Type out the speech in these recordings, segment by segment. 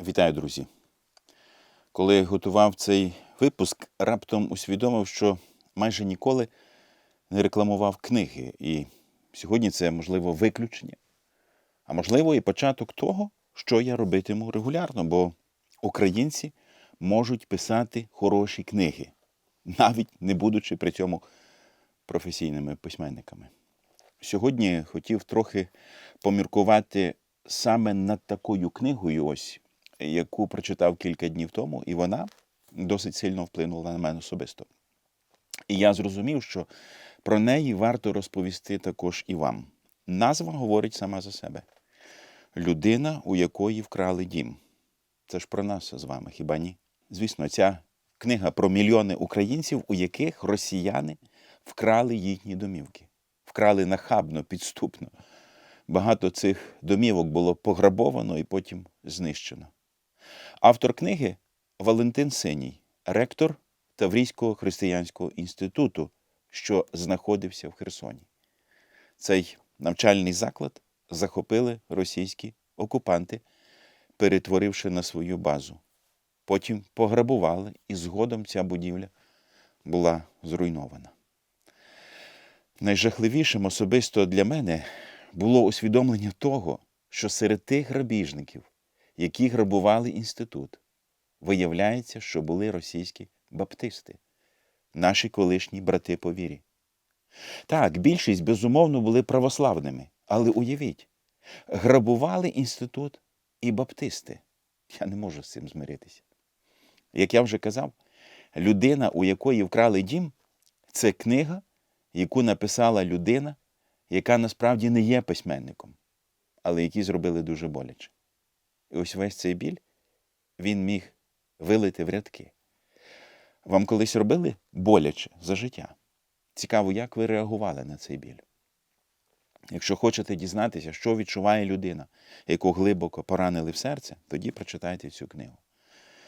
Вітаю, друзі! Коли готував цей випуск, раптом усвідомив, що майже ніколи не рекламував книги. І сьогодні це, можливо, виключення, а можливо, і початок того, що я робитиму регулярно, бо українці можуть писати хороші книги, навіть не будучи при цьому професійними письменниками. Сьогодні хотів трохи поміркувати саме над такою книгою, ось, яку прочитав кілька днів тому, і вона досить сильно вплинула на мене особисто. І я зрозумів, що про неї варто розповісти також і вам. Назва говорить сама за себе: людина, у якої вкрали дім. Це ж про нас з вами, хіба ні? Звісно, ця книга про мільйони українців, у яких росіяни вкрали їхні домівки, вкрали нахабно, підступно. Багато цих домівок було пограбовано і потім знищено. Автор книги Валентин Синій, ректор Таврійського християнського інституту, що знаходився в Херсоні. Цей навчальний заклад захопили російські окупанти, перетворивши на свою базу. Потім пограбували, і згодом ця будівля була зруйнована. Найжахливішим особисто для мене було усвідомлення того, що серед тих грабіжників, які грабували інститут, виявляється, що були російські баптисти, наші колишні брати по вірі. Так, більшість, безумовно, були православними, але уявіть, грабували інститут і баптисти. Я не можу з цим змиритися. Як я вже казав, людина, у якої вкрали дім, це книга, яку написала людина, яка насправді не є письменником, але які зробили дуже боляче. І ось весь цей біль він міг вилити в рядки. Вам колись робили боляче за життя? Цікаво, як ви реагували на цей біль. Якщо хочете дізнатися, що відчуває людина, яку глибоко поранили в серце, тоді прочитайте цю книгу.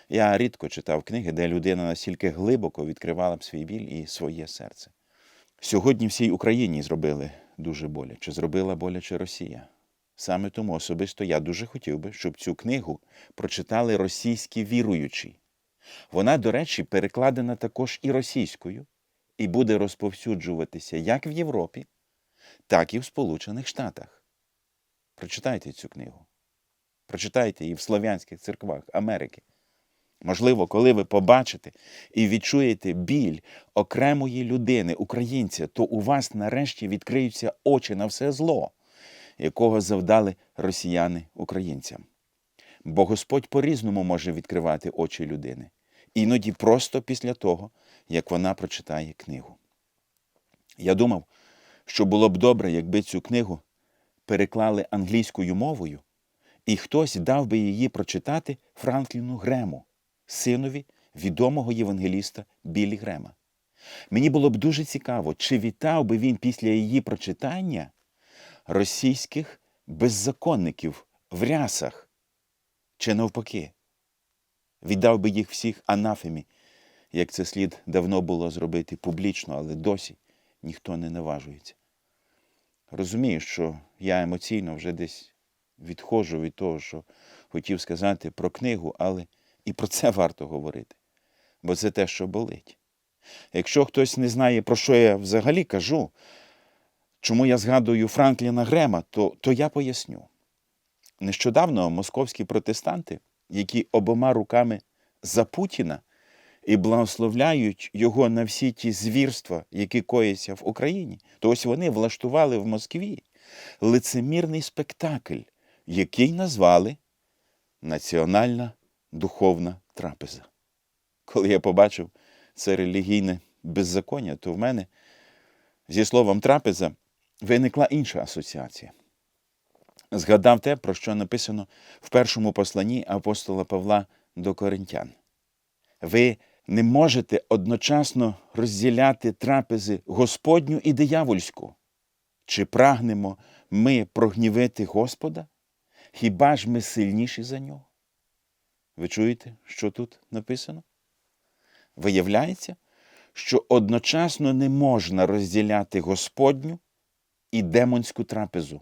Я рідко читав книги, де людина настільки глибоко відкривала б свій біль і своє серце. Сьогодні всій Україні зробили дуже боляче, зробила боляче Росія. Саме тому особисто я дуже хотів би, щоб цю книгу прочитали російські віруючі. Вона, до речі, перекладена також і російською, і буде розповсюджуватися як в Європі, так і в Сполучених Штатах. Прочитайте цю книгу. Прочитайте її в слов'янських церквах Америки. Можливо, коли ви побачите і відчуєте біль окремої людини, українця, то у вас нарешті відкриються очі на все зло, якого завдали росіяни українцям. Бо Господь по-різному може відкривати очі людини, іноді просто після того, як вона прочитає книгу. Я думав, що було б добре, якби цю книгу переклали англійською мовою, і хтось дав би її прочитати Франкліну Грему синові відомого євангеліста Білі Грема. Мені було б дуже цікаво, чи вітав би він після її прочитання російських беззаконників в рясах, чи навпаки, віддав би їх всіх анафемі, як це слід давно було зробити публічно, але досі ніхто не наважується. Розумію, що я емоційно вже десь відходжу від того, що хотів сказати про книгу, але і про це варто говорити, бо це те, що болить. Якщо хтось не знає, про що я взагалі кажу, чому я згадую Франкліна Грема, то, то я поясню. Нещодавно московські протестанти, які обома руками за Путіна і благословляють його на всі ті звірства, які кояться в Україні, то ось вони влаштували в Москві лицемірний спектакль, який назвали Національна духовна трапеза. Коли я побачив це релігійне беззаконня, то в мене зі словом трапеза виникла інша асоціація. Згадав те, про що написано в першому посланні апостола Павла до Коринтян. Ви не можете одночасно розділяти трапези Господню і диявольську. Чи прагнемо ми прогнівити Господа? Хіба ж ми сильніші за нього? Ви чуєте, що тут написано? Виявляється, що одночасно не можна розділяти Господню і демонську трапезу,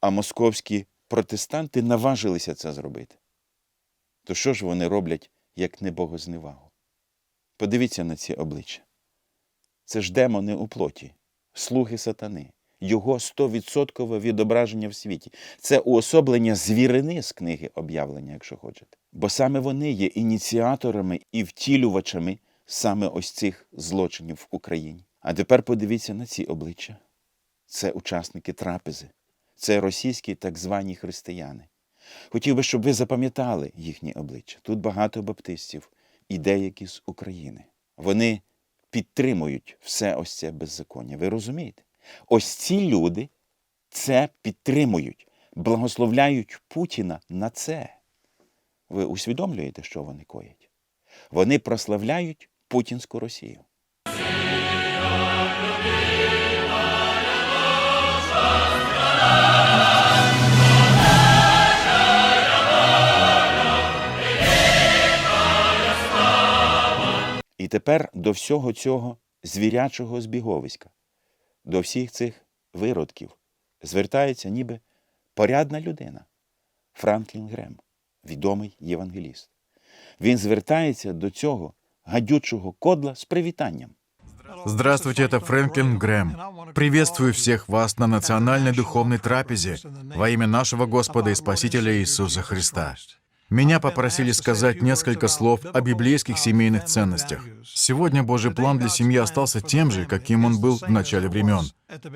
а московські протестанти наважилися це зробити. то що ж вони роблять як небогозневагу? Подивіться на ці обличчя. Це ж демони у плоті, слуги сатани, його стовідсоткове відображення в світі. Це уособлення звірини з книги об'явлення, якщо хочете. Бо саме вони є ініціаторами і втілювачами саме ось цих злочинів в Україні. А тепер подивіться на ці обличчя. Це учасники трапези, це російські так звані християни. Хотів би, щоб ви запам'ятали їхні обличчя. Тут багато баптистів і деякі з України. Вони підтримують все ось це беззаконня. Ви розумієте? Ось ці люди це підтримують, благословляють Путіна на це. Ви усвідомлюєте, що вони коять? Вони прославляють путінську Росію. тепер до всього цього звірячого збіговиська, до всіх цих виродків звертається ніби порядна людина Франклін Грем, відомий євангеліст. Він звертається до цього гадючого кодла з привітанням. Здравствуйте, это Фрэнклин Грэм. Приветствую всех вас на национальной духовной трапезе во имя нашего Господа и Спасителя Иисуса Христа. Меня попросили сказать несколько слов о библейских семейных ценностях. Сегодня Божий план для семьи остался тем же, каким он был в начале времен.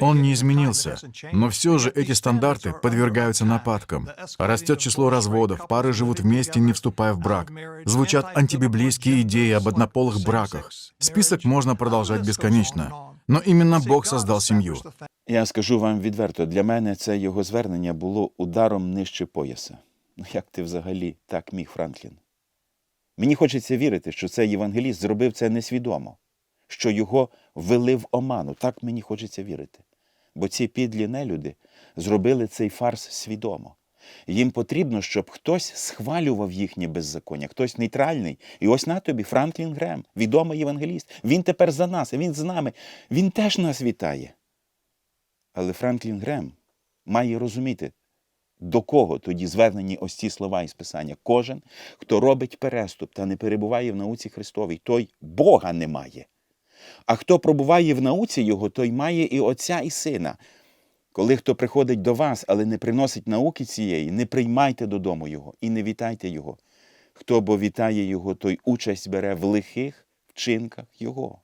Он не изменился, но все же эти стандарты подвергаются нападкам. Растет число разводов, пары живут вместе, не вступая в брак. Звучат антибиблейские идеи об однополых браках. Список можно продолжать бесконечно. Но именно Бог создал семью. Я скажу вам відверто, для мене це його звернення було ударом нижче пояса. Ну як ти взагалі так міг, Франклін? Мені хочеться вірити, що цей євангеліст зробив це несвідомо, що його ввели в оману. Так мені хочеться вірити. Бо ці підлі нелюди зробили цей фарс свідомо. Їм потрібно, щоб хтось схвалював їхнє беззаконня, хтось нейтральний. І ось на тобі Франклін Грем, відомий євангеліст. Він тепер за нас, він з нами. Він теж нас вітає. Але Франклін Грем має розуміти, до кого тоді звернені ось ці слова із Писання. Кожен, хто робить переступ та не перебуває в науці Христовій, той Бога не має. А хто пробуває в науці Його, той має і Отця, і Сина. Коли хто приходить до вас, але не приносить науки цієї, не приймайте додому Його і не вітайте Його. Хто бо вітає Його, той участь бере в лихих вчинках Його.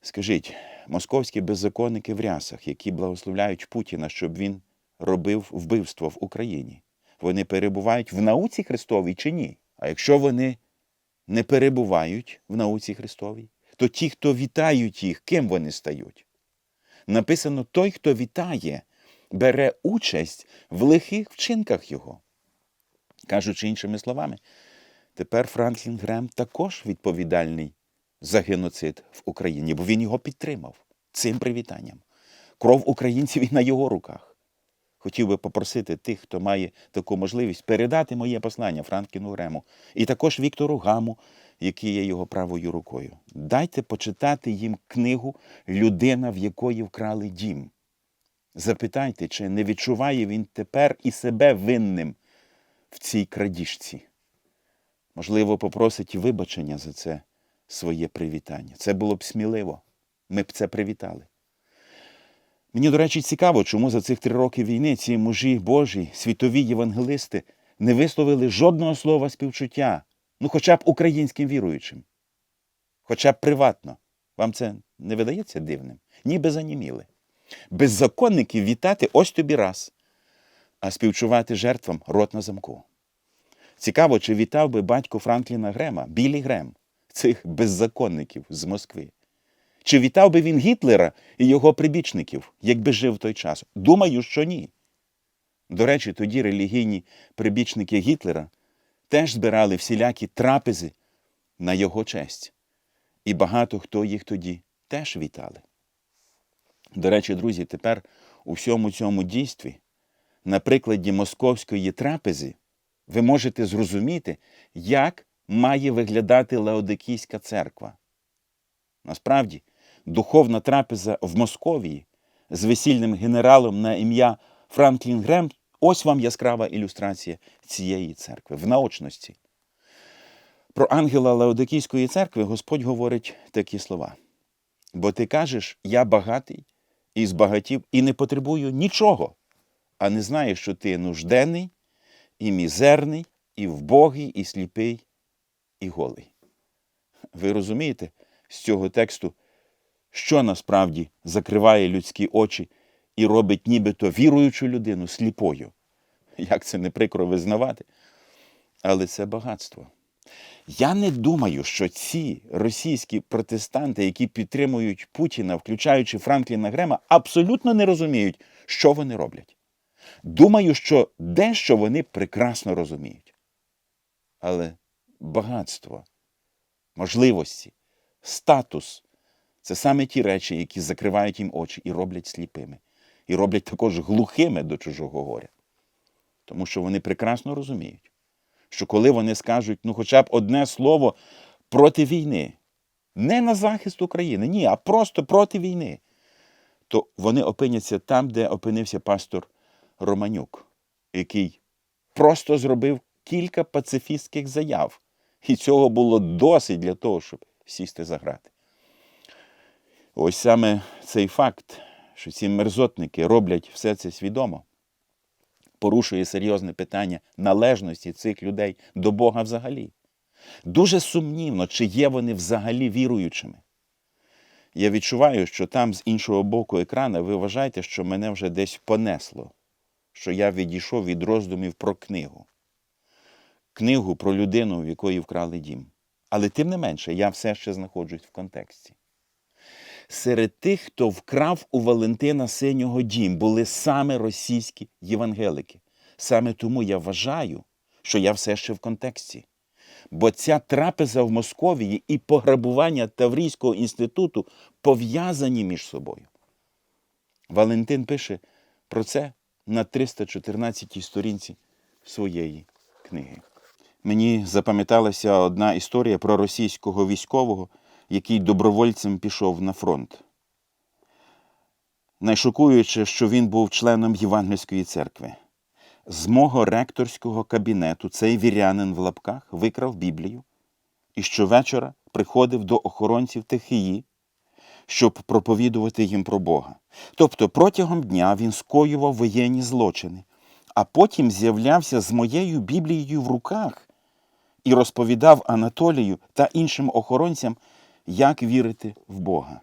Скажіть, московські беззаконники в рясах, які благословляють Путіна, щоб він робив вбивство в Україні, вони перебувають в науці Христовій чи ні? А якщо вони не перебувають в науці Христовій, то ті, хто вітають їх, ким вони стають? Написано: той, хто вітає, бере участь в лихих вчинках його. Кажучи іншими словами, тепер Франклін Грем також відповідальний за геноцид в Україні, бо він його підтримав цим привітанням. Кров українців і на його руках. Хотів би попросити тих, хто має таку можливість, передати моє послання Франкліну Грему і також Віктору Гаму, який є його правою рукою. Дайте почитати їм книгу Людина, в якої вкрали дім. Запитайте, чи не відчуває він тепер і себе винним в цій крадіжці. Можливо, попросить вибачення за це своє привітання. Це було б сміливо. Ми б це привітали. Мені, до речі, цікаво, чому за цих три роки війни ці мужі Божі, світові євангелисти, не висловили жодного слова співчуття, ну хоча б українським віруючим. Хоча б приватно. Вам це не видається дивним? Ніби заніміли. Беззаконників вітати ось тобі раз, а співчувати жертвам рот на замку. Цікаво, чи вітав би батько Франкліна Грема, Білі Грем, цих беззаконників з Москви. Чи вітав би він Гітлера і його прибічників, якби жив в той час? Думаю, що ні. До речі, тоді релігійні прибічники Гітлера теж збирали всілякі трапези на його честь. І багато хто їх тоді теж вітали. До речі, друзі, тепер у всьому цьому дійстві, на прикладі московської трапези, ви можете зрозуміти, як має виглядати Леодикійська церква. Насправді, духовна трапеза в Московії з весільним генералом на ім'я Франклін Грем Ось вам яскрава ілюстрація цієї церкви в наочності. Про ангела Лаодикійської церкви Господь говорить такі слова. Бо ти кажеш, я багатий і збагатів, і не потребую нічого, а не знаєш, що ти нужденний, і мізерний, і вбогий, і сліпий, і голий. Ви розумієте з цього тексту, що насправді закриває людські очі і робить нібито віруючу людину сліпою. Як це не прикро визнавати, але це багатство. Я не думаю, що ці російські протестанти, які підтримують Путіна, включаючи Франкліна Грема, абсолютно не розуміють, що вони роблять. Думаю, що дещо вони прекрасно розуміють. Але багатство, можливості, статус це саме ті речі, які закривають їм очі і роблять сліпими, і роблять також глухими до чужого горя. Тому що вони прекрасно розуміють, що коли вони скажуть ну хоча б одне слово проти війни, не на захист України, ні, а просто проти війни, то вони опиняться там, де опинився пастор Романюк, який просто зробив кілька пацифістських заяв. І цього було досить для того, щоб сісти за грати. Ось саме цей факт, що ці мерзотники роблять все це свідомо, порушує серйозне питання належності цих людей до Бога взагалі. Дуже сумнівно, чи є вони взагалі віруючими. Я відчуваю, що там з іншого боку екрана ви вважаєте, що мене вже десь понесло, що я відійшов від роздумів про книгу. Книгу про людину, в якої вкрали дім. Але тим не менше, я все ще знаходжусь в контексті. Серед тих, хто вкрав у Валентина синього дім, були саме російські євангелики. Саме тому я вважаю, що я все ще в контексті. Бо ця трапеза в Московії і пограбування Таврійського інституту пов'язані між собою. Валентин пише про це на 314 й сторінці своєї книги. Мені запам'яталася одна історія про російського військового, який добровольцем пішов на фронт. Найшокуюче, що він був членом Євангельської церкви. З мого ректорського кабінету цей вірянин в лапках викрав Біблію і щовечора приходив до охоронців Техії, щоб проповідувати їм про Бога. Тобто протягом дня він скоював воєнні злочини, а потім з'являвся з моєю Біблією в руках і розповідав Анатолію та іншим охоронцям, як вірити в Бога.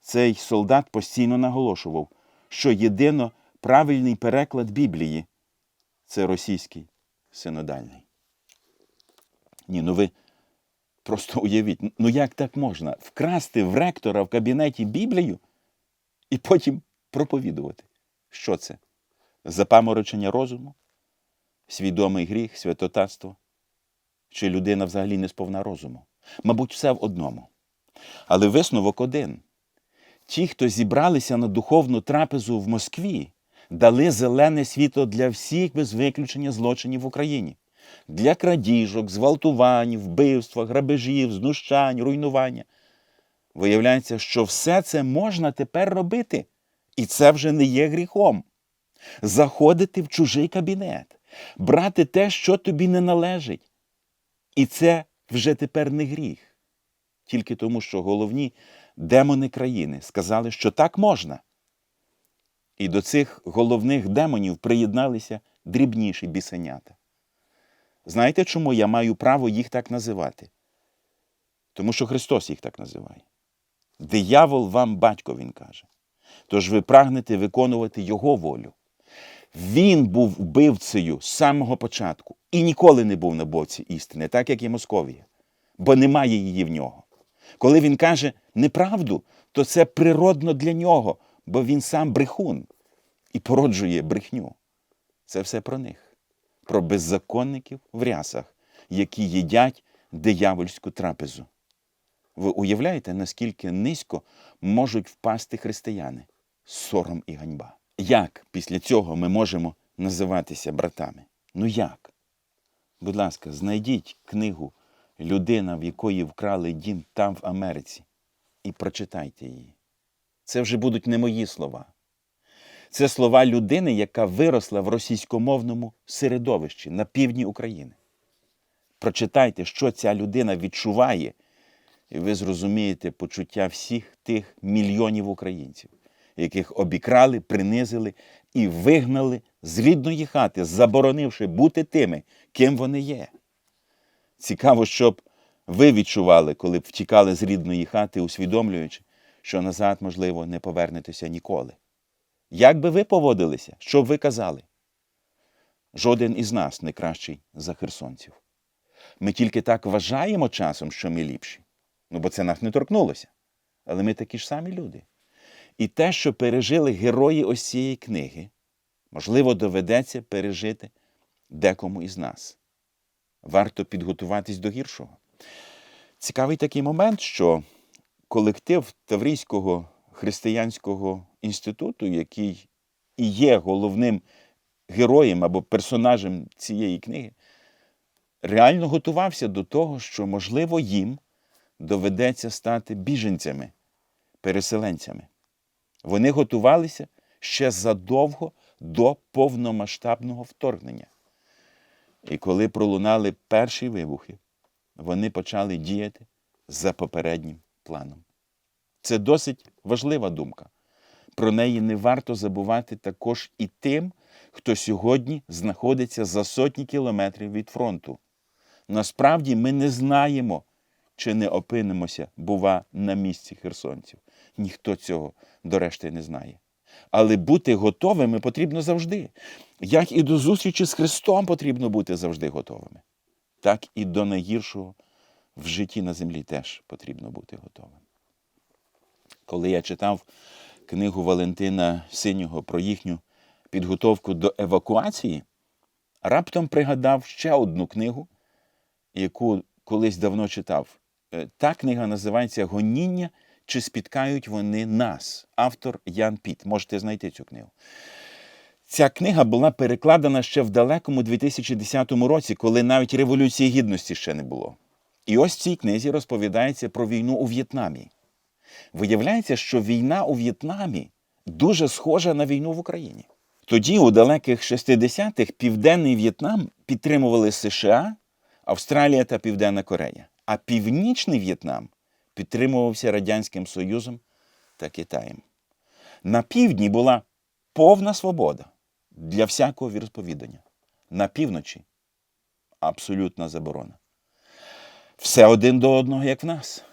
Цей солдат постійно наголошував, що єдино правильний переклад Біблії це російський синодальний. Ні, ну ви просто уявіть, ну як так можна вкрасти в ректора в кабінеті Біблію і потім проповідувати? Що це? Запаморочення розуму? Свідомий гріх, святотатство? Чи людина взагалі не сповна розуму? Мабуть, все в одному. Але висновок один. Ті, хто зібралися на духовну трапезу в Москві, дали зелене світло для всіх без виключення злочинів в Україні. Для крадіжок, зґвалтувань, вбивства, грабежів, знущань, руйнування. Виявляється, що все це можна тепер робити, і це вже не є гріхом. Заходити в чужий кабінет, брати те, що тобі не належить. І це вже тепер не гріх. Тільки тому, що головні демони країни сказали, що так можна. І до цих головних демонів приєдналися дрібніші бісенята. Знаєте, чому я маю право їх так називати? Тому що Христос їх так називає. Диявол вам батько, Він каже. Тож ви прагнете виконувати Його волю. Він був вбивцею з самого початку і ніколи не був на боці істини, так як і Московія, бо немає її в нього. Коли він каже неправду, то це природно для нього, бо він сам брехун і породжує брехню. Це все про них, про беззаконників в рясах, які їдять диявольську трапезу. Ви уявляєте, наскільки низько можуть впасти християни? Сором і ганьба. Як після цього ми можемо називатися братами? Ну як? Будь ласка, знайдіть книгу Людина, в якої вкрали дім там в Америці, і прочитайте її. Це вже будуть не мої слова. Це слова людини, яка виросла в російськомовному середовищі на півдні України. Прочитайте, що ця людина відчуває, і ви зрозумієте почуття всіх тих мільйонів українців, яких обікрали, принизили і вигнали з рідної хати, заборонивши бути тими, ким вони є. Цікаво, щоб ви відчували, коли б втікали з рідної хати, усвідомлюючи, що назад, можливо, не повернетеся ніколи. Як би ви поводилися, що б ви казали? Жоден із нас не кращий за херсонців. Ми тільки так вважаємо часом, що ми ліпші. Ну, бо це нас не торкнулося. Але ми такі ж самі люди. І те, що пережили герої ось цієї книги, можливо, доведеться пережити декому із нас. Варто підготуватись до гіршого. Цікавий такий момент, що колектив Таврійського християнського інституту, який і є головним героєм або персонажем цієї книги, реально готувався до того, що, можливо, їм доведеться стати біженцями, переселенцями. Вони готувалися ще задовго до повномасштабного вторгнення. І коли пролунали перші вибухи, вони почали діяти за попереднім планом. Це досить важлива думка. Про неї не варто забувати також і тим, хто сьогодні знаходиться за сотні кілометрів від фронту. Насправді ми не знаємо, чи не опинимося, бува, на місці херсонців. Ніхто цього, до решти, не знає. Але бути готовими потрібно завжди. Як і до зустрічі з Христом потрібно бути завжди готовими, так і до найгіршого в житті на землі теж потрібно бути готовим. Коли я читав книгу Валентина Синього про їхню підготовку до евакуації, раптом пригадав ще одну книгу, яку колись давно читав. Е, Та книга називається Гоніння чи спіткають вони нас? Автор Ян Піт. Можете знайти цю книгу. Ця книга була перекладена ще в далекому 2010 році, коли навіть Революції Гідності ще не було. І ось в цій книзі розповідається про війну у В'єтнамі. Виявляється, що війна у В'єтнамі дуже схожа на війну в Україні. Тоді, у далеких 60-х, Південний В'єтнам підтримували США, Австралія та Південна Корея, а Північний В'єтнам підтримувався Радянським Союзом та Китаєм. На півдні була повна свобода для всякого віросповідання. На півночі абсолютна заборона. Все один до одного, як в нас.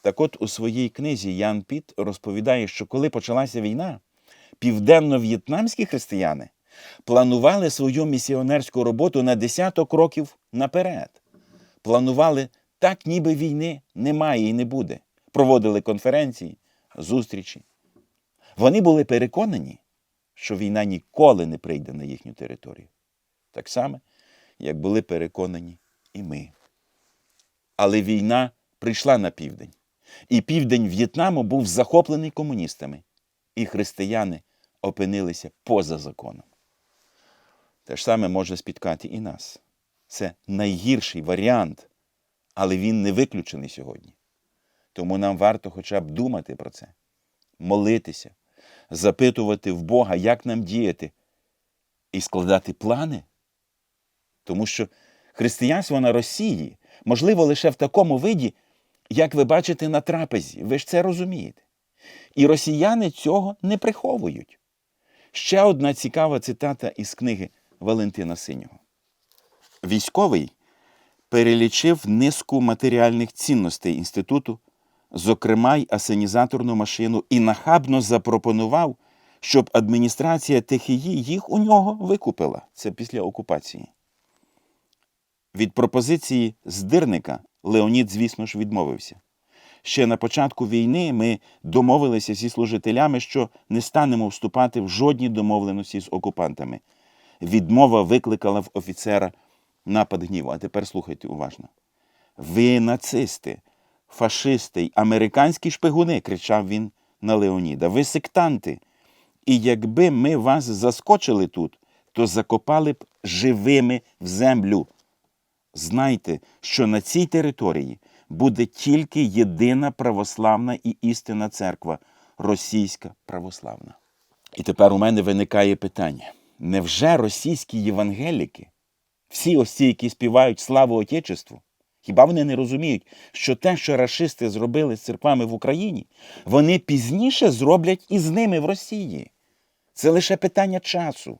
Так от у своїй книзі Ян Піт розповідає, що коли почалася війна, південно-в'єтнамські християни планували свою місіонерську роботу на десяток років наперед. Планували так, ніби війни немає і не буде. Проводили конференції, зустрічі. Вони були переконані, що війна ніколи не прийде на їхню територію. Так само, як були переконані і ми. Але війна прийшла на південь. І південь В'єтнаму був захоплений комуністами, і християни опинилися поза законом. Те ж саме може спіткати і нас. Це найгірший варіант, але він не виключений сьогодні. Тому нам варто хоча б думати про це, молитися, запитувати в Бога, як нам діяти, і складати плани. Тому що християнство на Росії можливо лише в такому виді, як ви бачите на трапезі. Ви ж це розумієте. І росіяни цього не приховують. Ще одна цікава цитата із книги Валентина Синього. Військовий перелічив низку матеріальних цінностей інституту, зокрема й асенізаторну машину, і нахабно запропонував, щоб адміністрація ТХІ їх у нього викупила. Це після окупації. Від пропозиції здирника Леонід, звісно ж, відмовився. Ще на початку війни ми домовилися зі служителями, що не станемо вступати в жодні домовленості з окупантами. Відмова викликала в офіцера напад гніву. А тепер слухайте уважно. Ви нацисти, фашисти американські шпигуни, кричав він на Леоніда. Ви сектанти. І якби ми вас заскочили тут, то закопали б живими в землю. Знайте, що на цій території буде тільки єдина православна і істинна церква російська православна. І тепер у мене виникає питання: невже російські євангеліки, всі ось ці, які співають славу Отечеству, хіба вони не розуміють, що те, що рашисти зробили з церквами в Україні, вони пізніше зроблять і з ними в Росії? Це лише питання часу.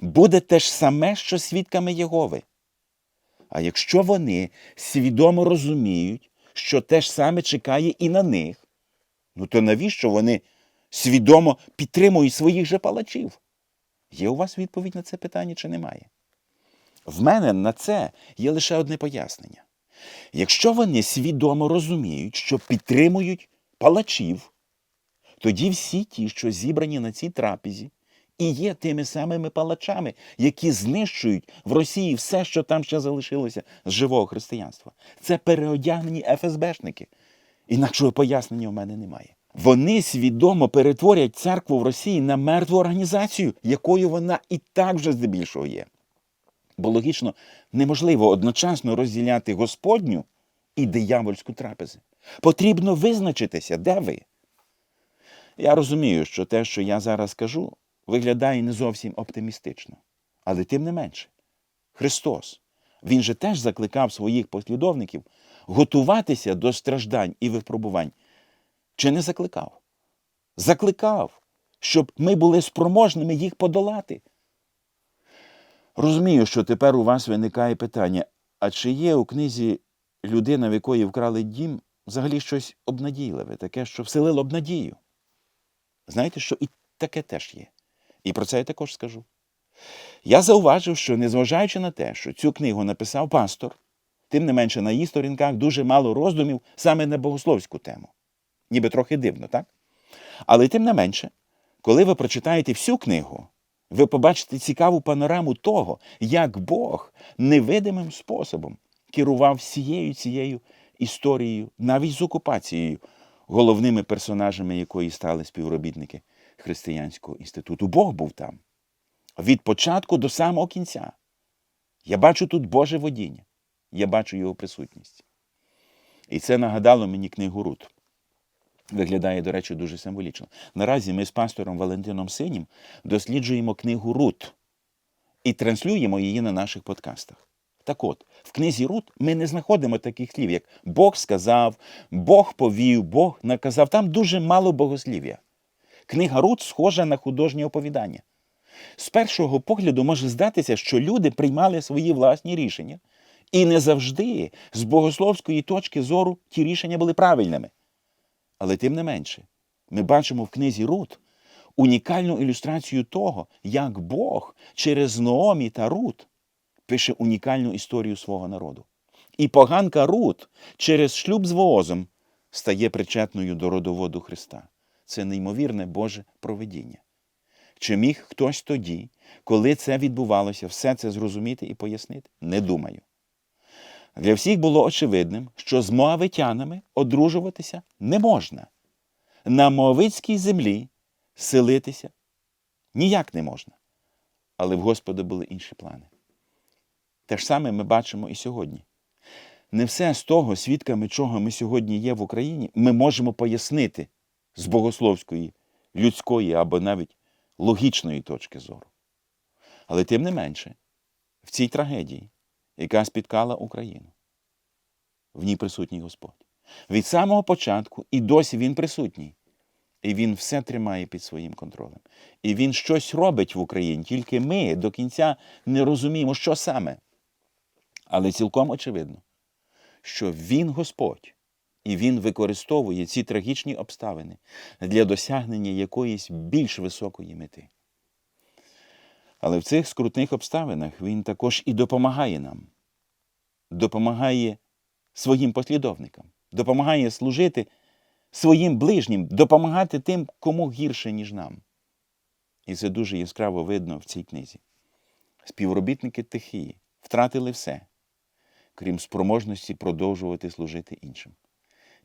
Буде те ж саме, що свідками Єгови. А якщо вони свідомо розуміють, що те ж саме чекає і на них, ну то навіщо вони свідомо підтримують своїх же палачів? Є у вас відповідь на це питання чи немає? В мене на це є лише одне пояснення. Якщо вони свідомо розуміють, що підтримують палачів, тоді всі ті, що зібрані на цій трапезі, і є тими самими палачами, які знищують в Росії все, що там ще залишилося з живого християнства. Це переодягнені ФСБшники. Інакшого пояснення в мене немає. Вони свідомо перетворять церкву в Росії на мертву організацію, якою вона і так вже здебільшого є. Бо логічно неможливо одночасно розділяти Господню і диявольську трапези. Потрібно визначитися, де ви. Я розумію, що те, що я зараз кажу, виглядає не зовсім оптимістично. Але тим не менше, Христос, Він же теж закликав своїх послідовників готуватися до страждань і випробувань. Чи не закликав? Закликав, щоб ми були спроможними їх подолати. Розумію, що тепер у вас виникає питання: а чи є у книзі людина, в якої вкрали дім, взагалі щось обнадійливе, таке, що вселило б надію? Знаєте, що і таке теж є. І про це я також скажу. Я зауважив, що незважаючи на те, що цю книгу написав пастор, тим не менше на її сторінках дуже мало роздумів саме на богословську тему. Ніби трохи дивно, так? Але тим не менше, коли ви прочитаєте всю книгу, ви побачите цікаву панораму того, як Бог невидимим способом керував всією цією історією, навіть з окупацією, головними персонажами якої стали співробітники Християнського інституту. Бог був там. Від початку до самого кінця. Я бачу тут Боже водіння, я бачу його присутність. І це нагадало мені книгу Рут. Виглядає, до речі, дуже символічно. Наразі ми з пастором Валентином Синім досліджуємо книгу Рут і транслюємо її на наших подкастах. Так от, в книзі Рут ми не знаходимо таких слів, як Бог сказав, Бог повів, Бог наказав. Там дуже мало богослів'я. Книга Рут схожа на художнє оповідання. З першого погляду може здатися, що люди приймали свої власні рішення, і не завжди з богословської точки зору ті рішення були правильними. Але тим не менше, ми бачимо в книзі Рут унікальну ілюстрацію того, як Бог через Ноомі та Рут пише унікальну історію свого народу. І поганка Рут через шлюб з Воозом стає причетною до родоводу Христа. Це неймовірне Боже проведіння. Чи міг хтось тоді, коли це відбувалося, все це зрозуміти і пояснити? Не думаю. Для всіх було очевидним, що з моавитянами одружуватися не можна. На моавитській землі селитися ніяк не можна. Але в Господа були інші плани. Те ж саме ми бачимо і сьогодні. Не все з того, свідками чого ми сьогодні є в Україні, ми можемо пояснити з богословської, людської або навіть логічної точки зору. Але тим не менше, в цій трагедії, яка спіткала Україну, в ній присутній Господь. Від самого початку і досі він присутній. І він все тримає під своїм контролем. І він щось робить в Україні, тільки ми до кінця не розуміємо, що саме. Але цілком очевидно, що він Господь, і він використовує ці трагічні обставини для досягнення якоїсь більш високої мети. Але в цих скрутних обставинах він також і допомагає нам, допомагає своїм послідовникам, допомагає служити своїм ближнім, допомагати тим, кому гірше, ніж нам. І це дуже яскраво видно в цій книзі. Співробітники Тихії втратили все, крім спроможності продовжувати служити іншим.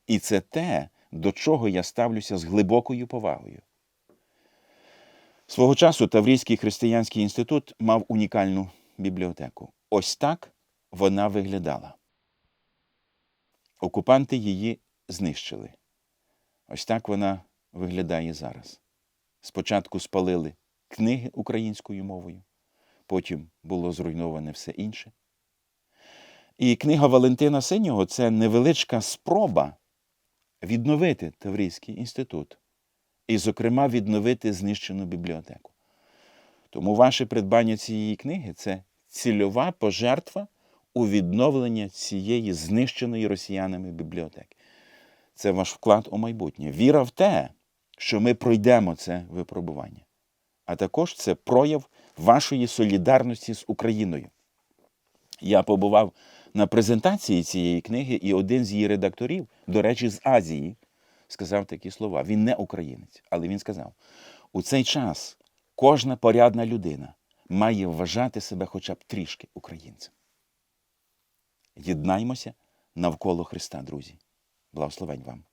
І це те, до чого я ставлюся з глибокою повагою. Свого часу Таврійський християнський інститут мав унікальну бібліотеку. Ось так вона виглядала. Окупанти її знищили. Ось так вона виглядає зараз. Спочатку спалили книги українською мовою, потім було зруйноване все інше. І книга Валентина Синього це невеличка спроба відновити Таврійський інститут і, зокрема, відновити знищену бібліотеку. Тому ваше придбання цієї книги це цільова пожертва у відновлення цієї знищеної росіянами бібліотеки. Це ваш вклад у майбутнє. Віра в те, що ми пройдемо це випробування. А також це прояв вашої солідарності з Україною. Я побував на презентації цієї книги, і один з її редакторів, до речі, з Азії, сказав такі слова. Він не українець, але він сказав: у цей час кожна порядна людина має вважати себе хоча б трішки українцем. Єднаймося навколо Христа, друзі. Благословень вам.